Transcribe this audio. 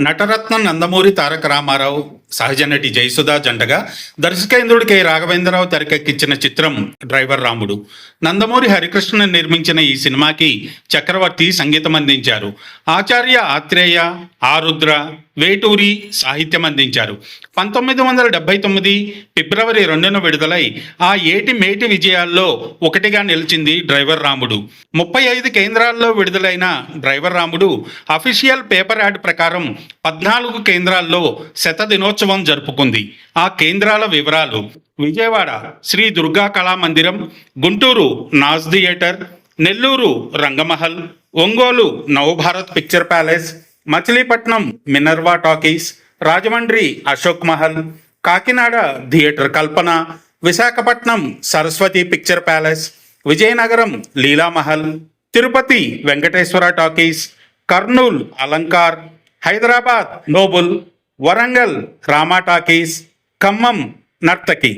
నటరత్న నందమూరి తారక రామారావు సహజ నటి జయసుధా జంటగా దర్శకేంద్రుడి కె. రాఘవేంద్రరావు తెరకెక్కించిన చిత్రం డ్రైవర్ రాముడు. నందమూరి హరికృష్ణ నిర్మించిన ఈ సినిమాకి చక్రవర్తి సంగీతం అందించారు ఆచార్య ఆత్రేయ ఆరుద్ర వేటూరి సాహిత్యం అందించారు. పంతొమ్మిది వందల డెబ్బై తొమ్మిది ఫిబ్రవరి రెండున విడుదలై ఆ ఏటి మేటి విజయాల్లో ఒకటిగా నిలిచింది డ్రైవర్ రాముడు. ముప్పై ఐదు కేంద్రాల్లో విడుదలైన డ్రైవర్ రాముడు అఫీషియల్ పేపర్ యాడ్ ప్రకారం పద్నాలుగు కేంద్రాల్లో శత దినోత్సవం జరుపుకుంది. ఆ కేంద్రాల వివరాలు Vijayawada Shri Durga Kala Mandiram Guntur Naz theatre Nellore Rangamahal Ongole Navabharat picture palace Machilipatnam Minerva talkies Rajahmundry Ashok Mahal Kakinada theatre Kalpana Visakhapatnam Saraswati picture palace Vizianagaram Leelamahal Tirupati Venkateswara talkies Kurnool Alankar Hyderabad noble Warangal Rama talkies Khammam Nartaki.